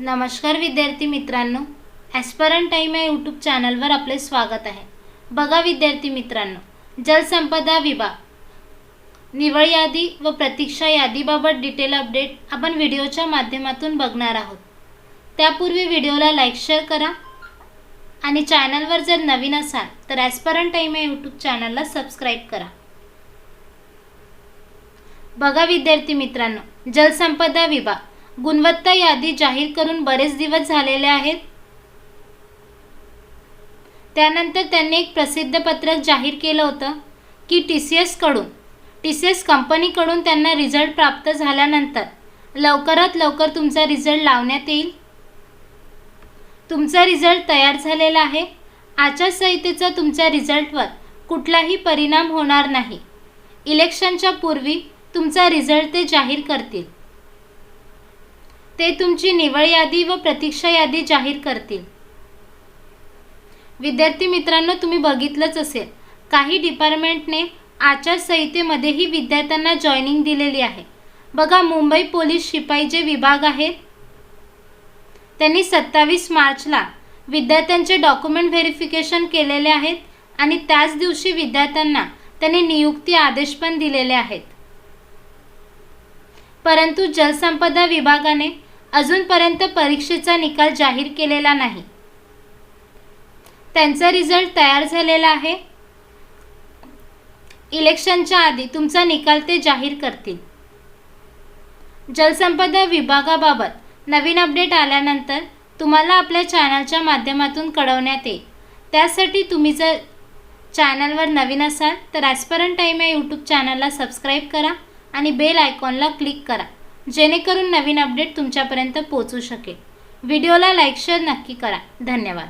नमस्कार विद्यार्थी मित्रांनो ॲस्परन टाईम या यूट्यूब चॅनलवर आपले स्वागत आहे. बघा विद्यार्थी मित्रांनो जलसंपदा विभाग. निवड यादी व प्रतीक्षा यादीबाबत डिटेल अपडेट आपण व्हिडिओच्या माध्यमातून बघणार आहोत. त्यापूर्वी व्हिडिओला लाईक शेअर करा आणि चॅनलवर जर नवीन असाल तर ॲस्परन टाईम या यूट्यूब चॅनलला सबस्क्राईब करा. बघा विद्यार्थी मित्रांनो जलसंपदा विभाग. गुणवत्ता यादी जाहीर करून बरेच दिवस झालेले आहेत. त्यानंतर त्यांनी एक प्रसिद्ध पत्रक जाहीर केलं होतं की टी सी एसकडून टी सी एस कंपनीकडून त्यांना रिझल्ट प्राप्त झाल्यानंतर लवकरात लवकर तुमचा रिझल्ट लावण्यात येईल. तुमचा रिझल्ट तयार झालेला आहे. आचारसंहितेचा तुमच्या रिझल्टवर कुठलाही परिणाम होणार नाही. इलेक्शनच्या पूर्वी तुमचा रिझल्ट ते जाहीर करतील. ते तुमची निवड यादी व प्रतीक्षा यादी जाहीर करतील. विद्यार्थी मित्रांनो तुम्ही बघितलंच असेल काही डिपार्टमेंटने आचारसंहितेमध्येही विद्यार्थ्यांना जॉईनिंग दिलेली आहे. बघा मुंबई पोलीस शिपाई जे विभाग आहेत त्यांनी सत्तावीस मार्चला विद्यार्थ्यांचे डॉक्युमेंट व्हेरिफिकेशन केलेले आहेत आणि त्याच दिवशी विद्यार्थ्यांना त्यांनी नियुक्ती आदेश पण दिलेले आहेत. परंतु जलसंपदा विभागाने अजूनपर्यंत परीक्षेचा निकाल जाहीर केलेला नाही. त्यांचा रिझल्ट तयार झालेला आहे. इलेक्शनच्या आधी तुमचा निकाल ते जाहीर करतील. जलसंपदा विभागाबाबत नवीन अपडेट आल्यानंतर तुम्हाला आपल्या चॅनलच्या माध्यमातून कळवण्यात येईल. त्यासाठी तुम्ही जर चॅनलवर नवीन असाल तर ॲस्परंट टाईम या यूट्यूब चॅनलला सबस्क्राईब करा आणि बेल आयकॉनला क्लिक करा. जेणेकरून नवीन अपडेट तुमच्यापर्यंत पोहोचू शकेल. व्हिडिओला लाईक शेअर नक्की करा. धन्यवाद.